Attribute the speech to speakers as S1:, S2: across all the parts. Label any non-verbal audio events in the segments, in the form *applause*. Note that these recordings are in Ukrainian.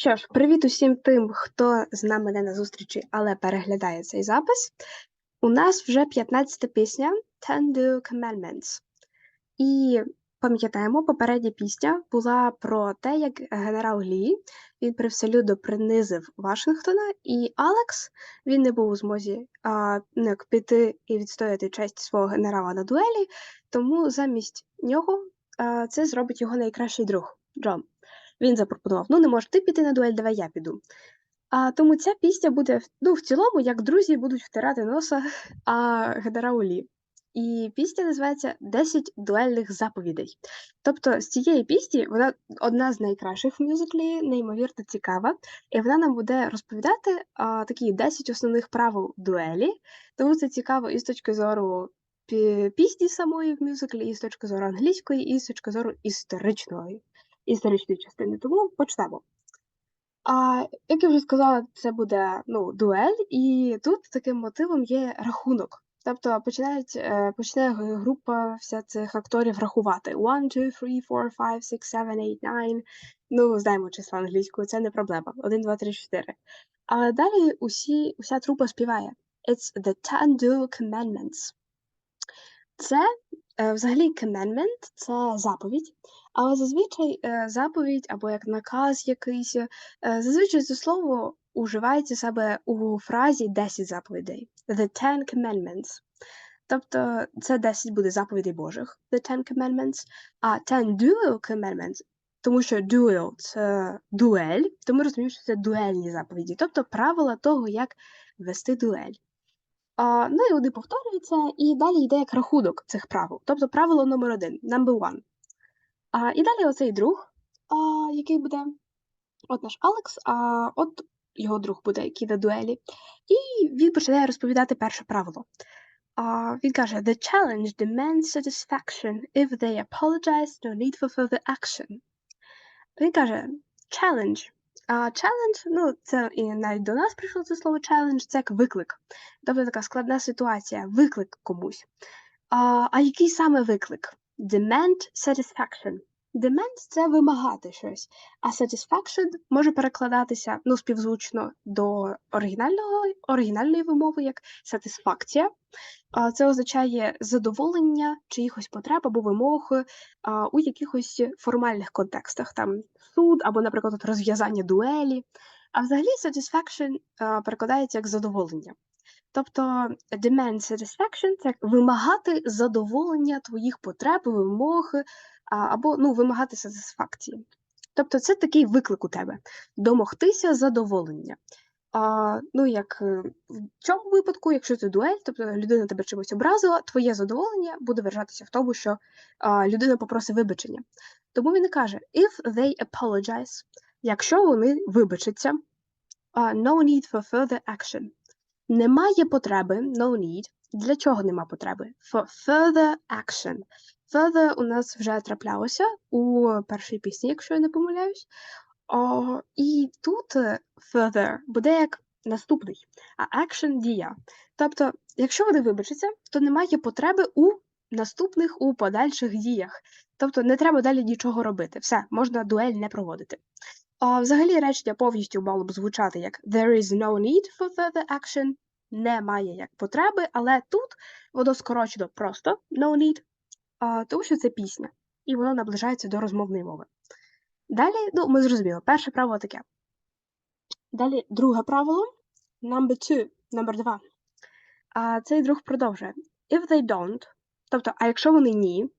S1: Що ж, привіт усім тим, хто з нами не на зустрічі, але переглядає цей запис. У нас вже 15-та пісня Ten Do Commandments. І пам'ятаємо, попередня пісня була про те, як генерал Лі він привселюдно принизив Вашингтона, і Алекс він не був у змозі а, ну, як піти і відстояти честь свого генерала на дуелі, тому замість нього а, це зробить його найкращий друг Джон. Він запропонував: ну не можеш ти піти на дуель, давай я піду. А тому ця пісня буде ну, в цілому, як друзі будуть втирати носа а, генералу І пісня називається «10 дуельних заповідей. Тобто з цієї пісні вона одна з найкращих в мюзиклі, неймовірно цікава, і вона нам буде розповідати а, такі 10 основних правил дуелі. Тому це цікаво і з точки зору пісні самої в мюзиклі, і з точки зору англійської, і з точки зору історичної історичної частини. Тому почнемо. А, як я вже сказала, це буде ну, дуель, і тут таким мотивом є рахунок. Тобто починають, е, починає група вся цих акторів рахувати. One, two, three, four, five, six, seven, eight, nine. Ну, знаємо числа англійською, це не проблема. Один, два, три, чотири. А далі усі, уся трупа співає. It's the ten commandments. Це взагалі commandment – це заповідь, але зазвичай е, заповідь або як наказ якийсь, е, зазвичай це слово уживається саме у фразі 10 заповідей. The Ten Commandments. Тобто це 10 буде заповідей Божих, The Ten Commandments, а Ten Dual Commandments, тому що dual – це дуель, то ми розуміємо, що це дуельні заповіді, тобто правила того, як вести дуель. Ну і вони повторюються, і далі йде як рахунок цих правил. Тобто правило номер один, number one. А, і далі оцей друг, а, який буде от наш Алекс, а от його друг буде, який на дуелі. І він починає розповідати перше правило. А, він каже: The challenge demands satisfaction. If they apologize, no need for further action. Він каже: challenge. А челендж, ну, це і навіть до нас прийшло це слово челендж, це як виклик. Тобто така складна ситуація, виклик комусь. А, а який саме виклик? Demand satisfaction. Demand – це вимагати щось, а satisfaction може перекладатися ну, співзвучно до оригінального, оригінальної вимови як сатисфакція. Це означає задоволення чиїхось потреб або вимог у якихось формальних контекстах, там суд або, наприклад, розв'язання дуелі. А взагалі satisfaction перекладається як задоволення. Тобто demand satisfaction – це вимагати задоволення твоїх потреб, вимог або ну, вимагати сатисфакції. Тобто це такий виклик у тебе домогтися задоволення. А, ну, як е, в цьому випадку, якщо це дуель, тобто людина тебе чимось образила, твоє задоволення буде виражатися в тому, що а, людина попросить вибачення. Тому він і каже: if they apologize, якщо вони вибачаться, а, no need for further action. Немає потреби, no need. Для чого нема потреби? For further action. Further у нас вже траплялося у першій пісні, якщо я не помиляюсь. О, і тут е, further буде як наступний, а action дія. Тобто, якщо вони вибачаться, то немає потреби у наступних у подальших діях. Тобто не треба далі нічого робити. Все, можна дуель не проводити. А взагалі речення повністю мало б звучати як There is no need for further action. Немає як потреби, але тут воно скорочено просто no need, тому що це пісня, і воно наближається до розмовної мови. Далі, ну, ми зрозуміли, перше правило таке. Далі друге правило number two, номер два. А цей друг продовжує. If they don't, тобто, а якщо вони ні,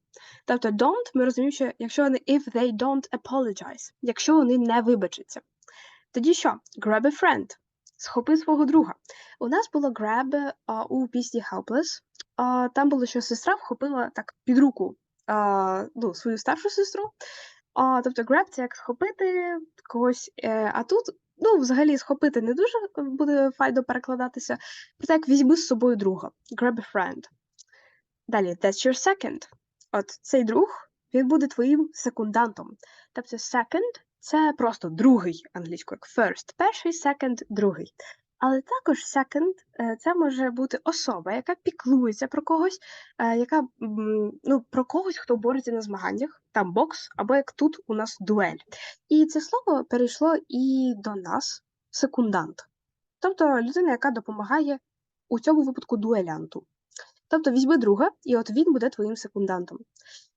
S1: тобто don't, ми розуміємо, що якщо вони if they don't apologize, якщо вони не вибачаться, тоді що? Grab a friend. Схопи свого друга. У нас було grab а, у пісні Helpless. А, там було, що сестра вхопила так під руку а, ну, свою старшу сестру. А, тобто grab це як схопити когось, е, а тут, ну, взагалі, схопити не дуже буде файно перекладатися. Проте як візьми з собою друга. Grab a friend. Далі, that's your second. От цей друг, він буде твоїм секундантом. Тобто second це просто другий англійською, як first. Перший, second, другий. Але також second е, це може бути особа, яка піклується про когось, е, яка ну, про когось, хто бореться на змаганнях, там бокс, або як тут у нас дуель. І це слово перейшло і до нас секундант. Тобто людина, яка допомагає у цьому випадку дуелянту. Тобто візьми друга, і от він буде твоїм секундантом.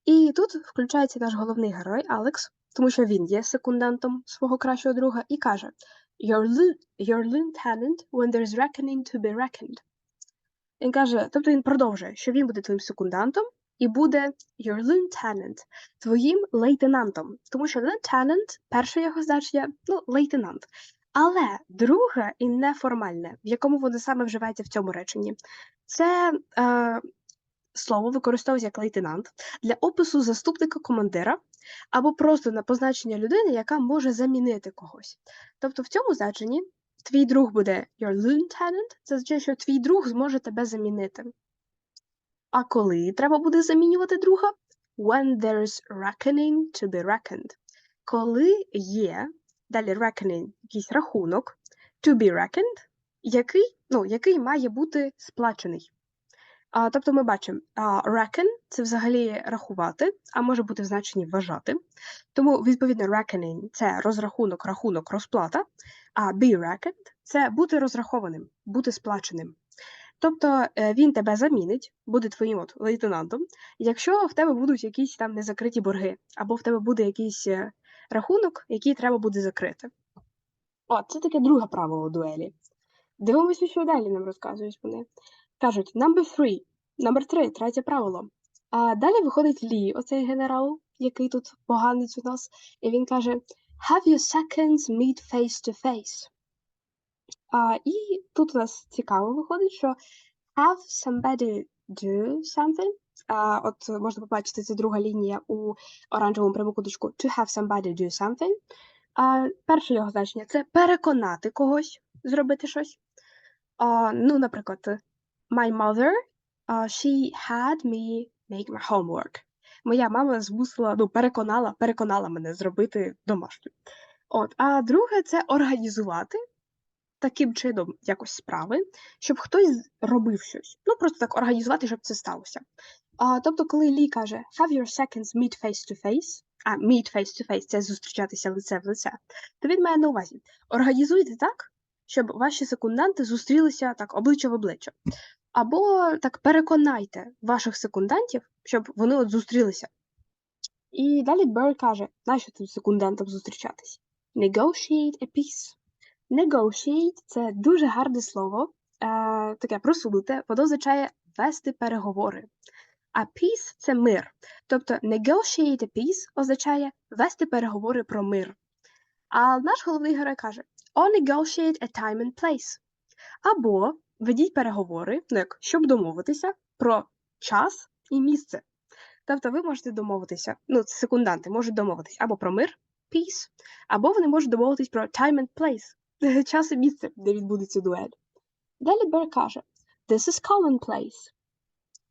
S1: І тут включається наш головний герой Алекс, тому що він є секундантом свого кращого друга, і каже: Your, lu- your lieutenant when there's reckoning to be reckoned. Він каже, тобто він продовжує, що він буде твоїм секундантом і буде your lieutenant, твоїм лейтенантом. Тому що lieutenant, перше його значення, ну, лейтенант. Але друге і неформальне, в якому воно саме вживається в цьому реченні, це е, слово використовується як лейтенант для опису заступника командира або просто на позначення людини, яка може замінити когось. Тобто в цьому значенні твій друг буде your lieutenant, це означає, що твій друг зможе тебе замінити. А коли треба буде замінювати друга? When there's reckoning to be reckoned. Коли є, далі reckoning, якийсь рахунок, to be reckoned, який, ну, який має бути сплачений. А, тобто ми бачимо, а, reckon – це взагалі рахувати, а може бути в значенні вважати. Тому, відповідно, reckoning – це розрахунок, рахунок, розплата, а be reckoned – це бути розрахованим, бути сплаченим. Тобто е, він тебе замінить, буде твоїм от лейтенантом, якщо в тебе будуть якісь там незакриті борги, або в тебе буде якийсь е, рахунок, який треба буде закрити. О, це таке друге правило дуелі. Дивимося, що далі нам розказують вони. Кажуть, number three, number three, третє правило. А далі виходить Лі, оцей генерал, який тут поганець у нас, і він каже: Have your seconds meet face to face. А, і тут у нас цікаво виходить, що have somebody do something. А, от можна побачити, це друга лінія у оранжевому прямокуточку to have somebody do something. А, перше його значення це переконати когось зробити щось. Ну, наприклад, my mother, uh, she had me make my homework. Моя мама змусила, ну, переконала, переконала мене зробити домашню. От, а друге це організувати таким чином якось справи, щоб хтось робив щось. Ну, просто так організувати, щоб це сталося. А, тобто, коли Лі каже have your seconds meet face to face, а meet face to face це зустрічатися лице в лице, то він має на увазі організуйте так, щоб ваші секунданти зустрілися так обличчя в обличчя. Або так переконайте ваших секундантів, щоб вони от зустрілися. І далі Бер каже, нащо тут секундантам зустрічатись? Negotiate a peace. Negotiate – це дуже гарне слово, е, таке просунуте, воно означає вести переговори. А peace – це мир. Тобто negotiate a peace означає вести переговори про мир. А наш головний герой каже: Or negotiate a time and place. Або ведіть переговори, ну як, щоб домовитися про час і місце. Тобто ви можете домовитися, ну, секунданти можуть домовитися або про мир, peace, або вони можуть домовитись про time and place, *laughs* час і місце, де відбудеться дуель. Далі Бер каже: This is commonplace.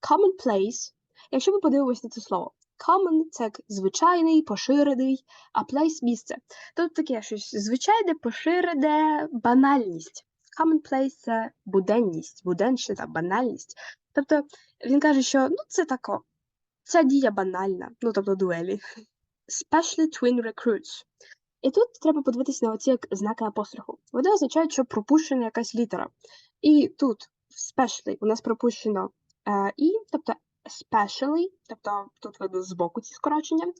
S1: Commonplace, якщо ми подивимося на це слово, common це звичайний, поширений, а place місце. Тобто таке щось звичайне, поширене, банальність. Commonplace – це буденність, буденщина, банальність. Тобто він каже, що ну, це тако, ця дія банальна, ну тобто дуелі. Especially twin recruits. І тут треба подивитися на оці як знаки апострофу. Вони означають, що пропущена якась літера. І тут especially у нас пропущено е, і, тобто especially, тобто тут видно збоку ці скорочення,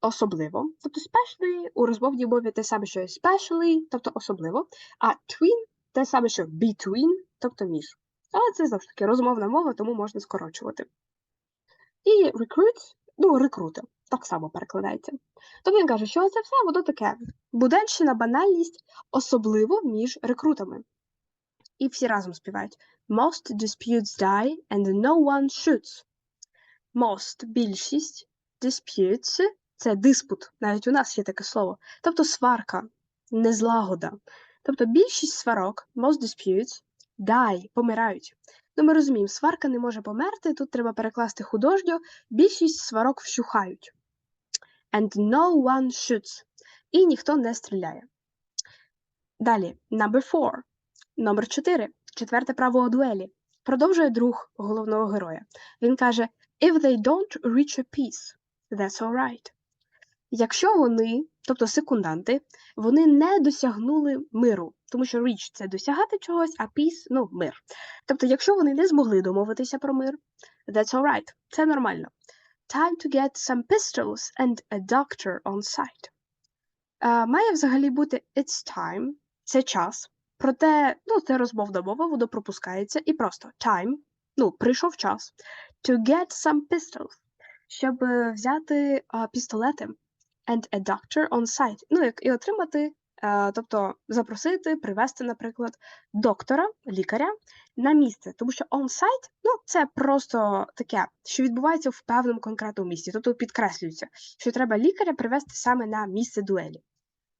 S1: особливо. Тобто especially у розмовній мові те саме, що especially, тобто особливо, а twin те саме, що between, тобто між. Але це ж таки розмовна мова, тому можна скорочувати. І recruit, ну, рекрути, так само перекладається. Тобто він каже, що це все воно таке буденщина, банальність, особливо між рекрутами. І всі разом співають Most disputes die and no one shoots. Most – більшість, disputes – це диспут, навіть у нас є таке слово. Тобто сварка, незлагода. Тобто більшість сварок, most disputes, die, помирають. Ну, ми розуміємо, сварка не може померти, тут треба перекласти художньо, більшість сварок вщухають. And no one shoots. І ніхто не стріляє. Далі, number four. Номер 4. Четверте право у дуелі. Продовжує друг головного героя. Він каже: If they don't reach a peace, that's alright. Якщо вони, тобто секунданти, вони не досягнули миру, тому що reach – це досягати чогось, а peace – ну, мир. Тобто, якщо вони не змогли домовитися про мир, that's alright, це нормально. Time to get some pistols and a doctor on site. Е, має взагалі бути it's time, це час. Проте, ну, це розмовна мова, воно пропускається і просто time, ну, прийшов час. To get some pistols, щоб е, взяти а, пістолети and a doctor on site. Ну, як і отримати, е, тобто запросити, привезти, наприклад, доктора, лікаря на місце. Тому що on site, ну, це просто таке, що відбувається в певному конкретному місці. Тобто підкреслюється, що треба лікаря привезти саме на місце дуелі.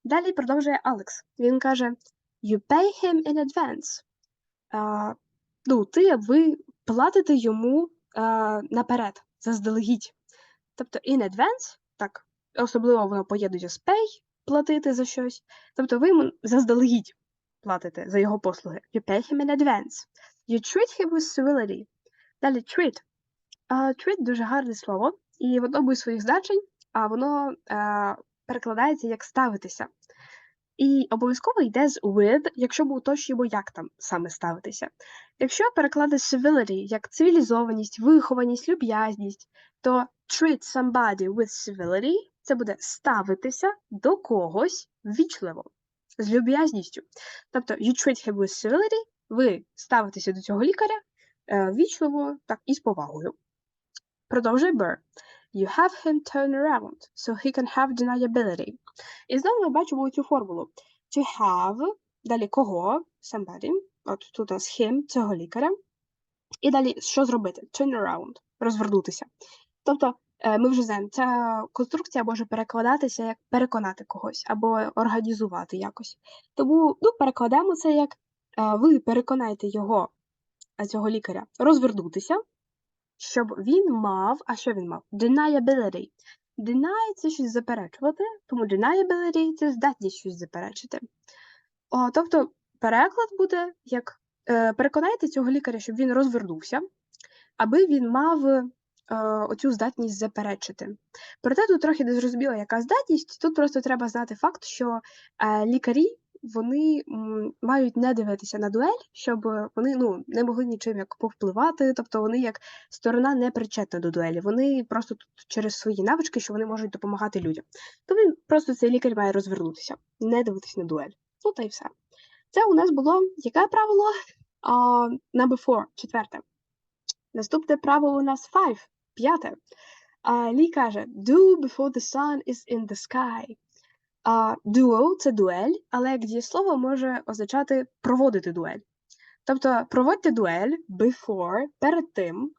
S1: Далі продовжує Алекс. Він каже: You pay him in advance. А, ну, ти ви платите йому а, наперед, заздалегідь. Тобто in advance, так, особливо воно поєднується з pay, платити за щось. Тобто ви йому заздалегідь платите за його послуги. You pay him in advance. You treat him with civility. Далі treat. А, treat дуже гарне слово, і в одному із своїх значень а, воно а, перекладається як ставитися. І обов'язково йде з with, якщо ми уточнюємо, як там саме ставитися. Якщо перекладати civility як цивілізованість, вихованість, люб'язність, то treat somebody with civility це буде ставитися до когось ввічливо, з люб'язністю. Тобто you treat him with civility, ви ставитеся до цього лікаря е, ввічливо так, і з повагою. Продовжує Burr. You have him turn around, so he can have deniability. І знову ми бачимо цю формулу. To have, далі кого, somebody, от тут у нас him, цього лікаря. І далі що зробити? Turn around, розвернутися. Тобто, е, ми вже знаємо, ця конструкція може перекладатися як переконати когось або організувати якось. Тому ну, перекладаємо це як е, ви переконаєте його, цього лікаря, розвернутися, щоб він мав, а що він мав? Deniability. Deny – це щось заперечувати, тому deniability – це здатність щось заперечити. О, тобто переклад буде як е, переконайте цього лікаря, щоб він розвернувся, аби він мав е, оцю здатність заперечити. Проте тут трохи не зрозуміло, яка здатність. Тут просто треба знати факт, що е, лікарі вони мають не дивитися на дуель, щоб вони ну, не могли нічим як повпливати, тобто вони як сторона не причетна до дуелі. Вони просто тут через свої навички, що вони можуть допомагати людям. То він просто цей лікар має розвернутися, не дивитися на дуель. Ну та й все. Це у нас було яке правило? Uh, four, четверте. Наступне правило у нас five, п'яте. Uh, Лі каже: Do before the sun is in the sky. Uh, duo – це дуель, але як дієслово може означати проводити дуель. Тобто проводьте дуель before, перед тим,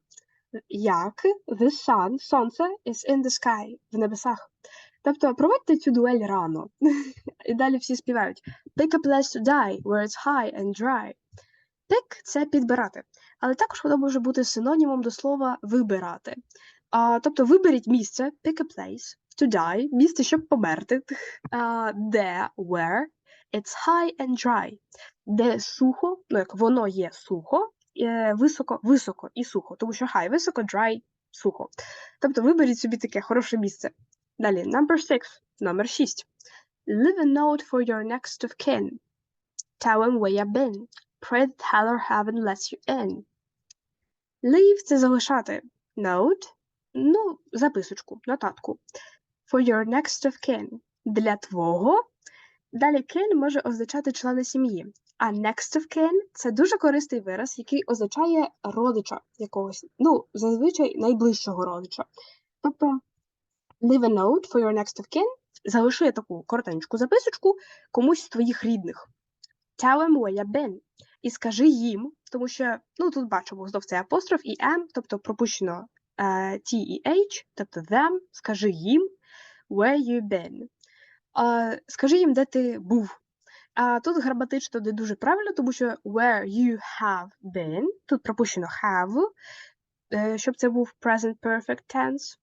S1: як the sun, сонце is in the sky, в небесах. Тобто проводьте цю дуель рано. І далі всі співають Pick a place to die, where it's high and dry. Pick – це підбирати, але також воно може бути синонімом до слова вибирати. А, тобто виберіть місце, pick a place, to die, місце, щоб померти, а, де, where, it's high and dry, де сухо, ну як воно є сухо, е, високо, високо і сухо, тому що high – високо, dry – сухо. Тобто виберіть собі таке хороше місце. Далі, number six, номер 6. Leave a note for your next of kin. Tell him where you've been. Pray that Tyler haven't let you in. Leave – це залишати. Note – ну, записочку, нотатку. For your next of kin. Для твого. Далі kin може означати члени сім'ї. А next of kin – це дуже корисний вираз, який означає родича якогось. Ну, зазвичай найближчого родича. Тобто leave a note for your next of kin, залиши таку коротеньку записочку комусь з твоїх рідних. Tell them where you've been. І скажи їм, тому що, ну, тут бачимо знов цей апостроф і M, тобто пропущено е, T і H, тобто them, скажи їм where you've been. Е, скажи їм, де ти був. А тут граматично не дуже правильно, тому що where you have been, тут пропущено have, е, щоб це був present perfect tense.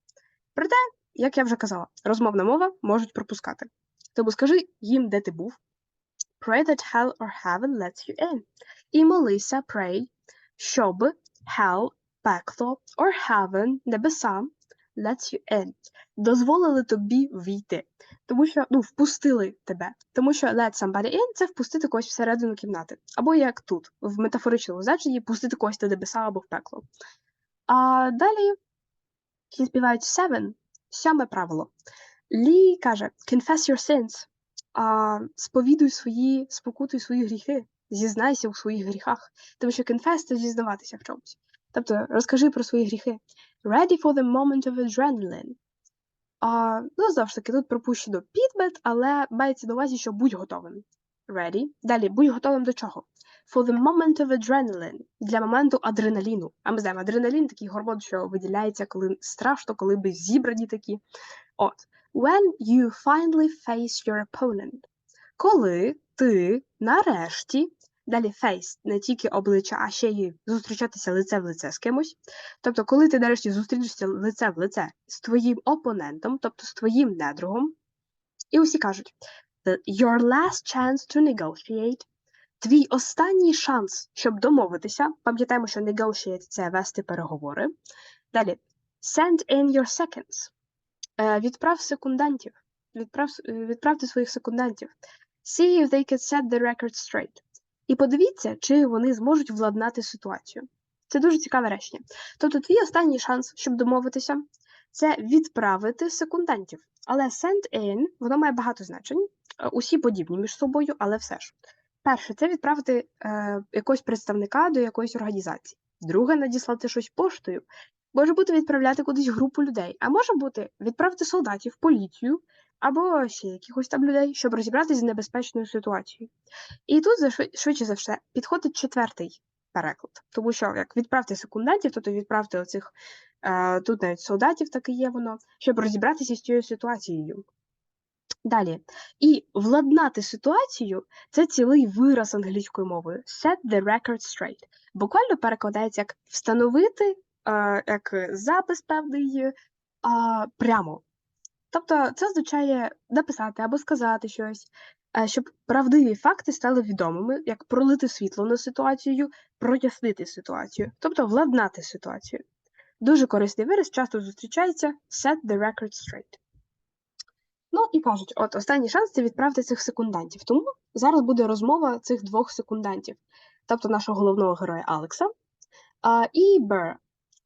S1: Проте як я вже казала, розмовна мова можуть пропускати. Тому скажи їм, де ти був. pray that hell or heaven lets you in. І молися, pray, щоб hell, пекло, or heaven, небеса, lets you in. Дозволили тобі війти. Тому що, ну, впустили тебе. Тому що let somebody in – це впустити когось всередину кімнати. Або як тут, в метафоричному значенні, пустити когось до небеса або в пекло. А далі He співають seven, сьоме правило. Лі каже: Confess your sins. А, сповідуй свої, спокутуй свої гріхи, зізнайся у своїх гріхах. Тому що confess – це зізнаватися в чомусь. Тобто розкажи про свої гріхи. Ready for the moment of adrenaline. А, ну, знову ж таки, тут пропущено підмет, але мається на увазі, що будь готовим. Ready. Далі, будь готовим до чого? For the moment of adrenaline. Для моменту адреналіну. А ми знаємо, адреналін такий гормон, що виділяється, коли страшно, коли ми зібрані такі. От. When you finally face your opponent. Коли ти нарешті, далі face, не тільки обличчя, а ще й зустрічатися лице в лице з кимось. Тобто, коли ти нарешті зустрінешся лице в лице з твоїм опонентом, тобто з твоїм недругом, і усі кажуть, your last chance to negotiate, твій останній шанс, щоб домовитися, пам'ятаємо, що negotiate – це вести переговори. Далі, send in your seconds. Е, Відправ секундантів. Відправ, е, відправте своїх секундантів. See if they can set the record straight. І подивіться, чи вони зможуть владнати ситуацію. Це дуже цікаве речення. Тобто, твій останній шанс, щоб домовитися, це відправити секундантів. Але send in, воно має багато значень, е, усі подібні між собою, але все ж. Перше, це відправити е, якогось представника до якоїсь організації. Друге, надіслати щось поштою. Може бути відправляти кудись групу людей, а може бути відправити солдатів, поліцію або ще якихось там людей, щоб розібратися з небезпечною ситуацією. І тут швидше за все підходить четвертий переклад, тому що як відправте секундантів, тобто відправте оцих е, тут навіть солдатів, так і є воно, щоб розібратися з цією ситуацією. Далі. І владнати ситуацію це цілий вираз англійською мовою. Set the record straight. Буквально перекладається як встановити е, як запис певний прямо. Тобто це означає написати або сказати щось, е, щоб правдиві факти стали відомими, як пролити світло на ситуацію, прояснити ситуацію, тобто владнати ситуацію. Дуже корисний вираз, часто зустрічається set the record straight. Ну і кажуть, от останній шанс це відправити цих секундантів. Тому зараз буде розмова цих двох секундантів, тобто нашого головного героя Алекса а, і Бера.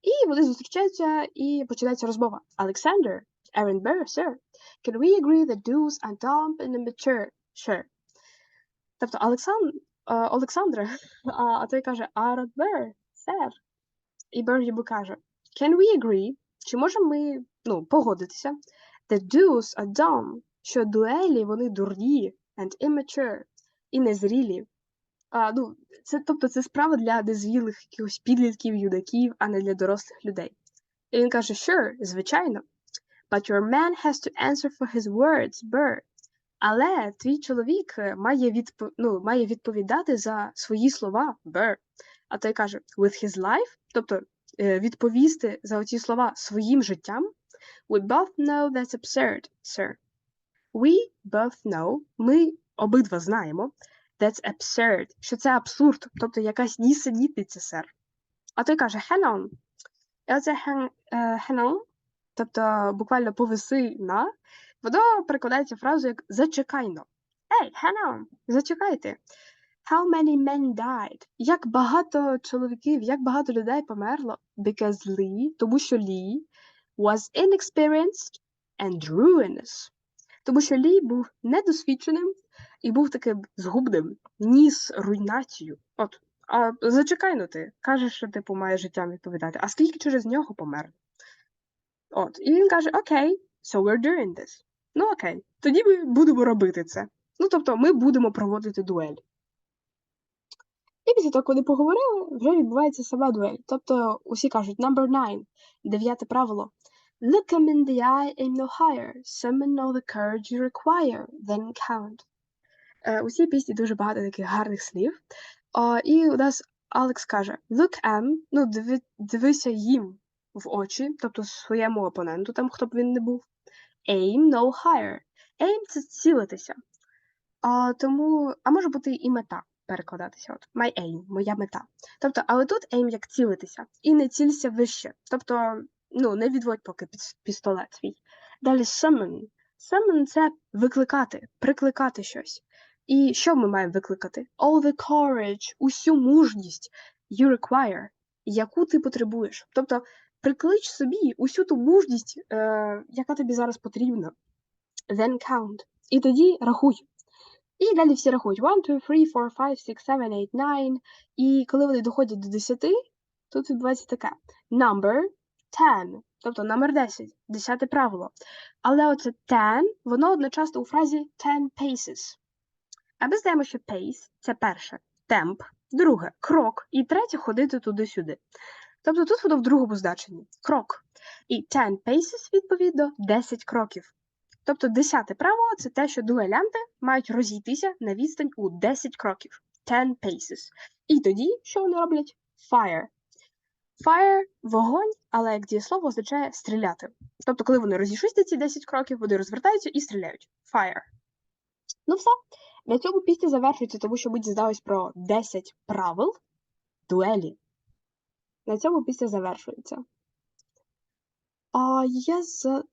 S1: І вони зустрічаються і починається розмова. Alexander, Aaron Burr, sir, can we agree that do's are dumb and immature? Sure. Тобто Олексан, е, Олександре, *laughs* а, той каже Aaron Burr, sir. І Бер йому каже, can we agree, чи можемо ми ну, погодитися, that do's are dumb, що дуелі вони дурні and immature, і незрілі. А, ну, це, тобто це справа для незрілих якихось підлітків, юнаків, а не для дорослих людей. І він каже, sure, звичайно. But your man has to answer for his words, Burr. Але твій чоловік е, має, відпо... ну, має відповідати за свої слова, Burr. А той каже, with his life, тобто е, відповісти за оці слова своїм життям. We both know that's absurd, sir. We both know, ми обидва знаємо, that's absurd, що це абсурд, тобто якась нісенітниця, сер. А той каже, hang on. Hang, е, hang on, тобто буквально повиси на, воно перекладається фразою як зачекайно. Hey, hang on, зачекайте. How many men died? Як багато чоловіків, як багато людей померло? Because Lee, тому що Лі was inexperienced and ruinous. Тому що Лі був недосвідченим і був таким згубним, ніс руйнацію. От, а зачекай ну ти, кажеш, що типу має життям відповідати. А скільки через нього померло? От, і він каже: Окей, so we're doing this. Ну окей, тоді ми будемо робити це. Ну, тобто, ми будемо проводити дуель. І після того, коли поговорили, вже відбувається сама дуель. Тобто усі кажуть number nine, дев'яте правило. Look him in the eye, aim no higher, summon all the courage you require, then count. Е, у цій пісні дуже багато таких гарних слів. О, і у нас Алекс каже: Look em, ну, диви, дивися їм в очі, тобто своєму опоненту, там хто б він не був. Aim no higher. Aim це цілитися. А, тому, а може бути і мета перекладатися. От my aim, моя мета. Тобто, але тут aim як цілитися, і не цілься вище. Тобто, ну, не відводь поки піс- пістолет свій. Далі summon. Summon – це викликати, прикликати щось. І що ми маємо викликати? All the courage, усю мужність you require, яку ти потребуєш. Тобто, приклич собі усю ту мужність, е, яка тобі зараз потрібна. Then count. І тоді рахуй. І далі всі рахують 1, 2, 3, 4, 5, 6, 7, 8, 9. І коли вони доходять до 10, тут відбувається таке. Number 10, тобто номер 10, 10 правило. Але оце 10, воно одночасно у фразі 10 paces. А ми знаємо, що pace – це перше, темп, друге крок, і третє ходити туди-сюди. Тобто тут воно в другому значенні крок. І 10 paces, відповідно, 10 кроків. Тобто десяте правило це те, що дуелянти мають розійтися на відстань у 10 кроків. 10 paces. І тоді, що вони роблять? Fire. Fire – вогонь, але як дієслово означає стріляти. Тобто, коли вони розійшлися ці 10 кроків, вони розвертаються і стріляють. Fire. Ну все. На цьому пісня завершується, тому що ми дізнались про 10 правил дуелі. На цьому після завершується. А я за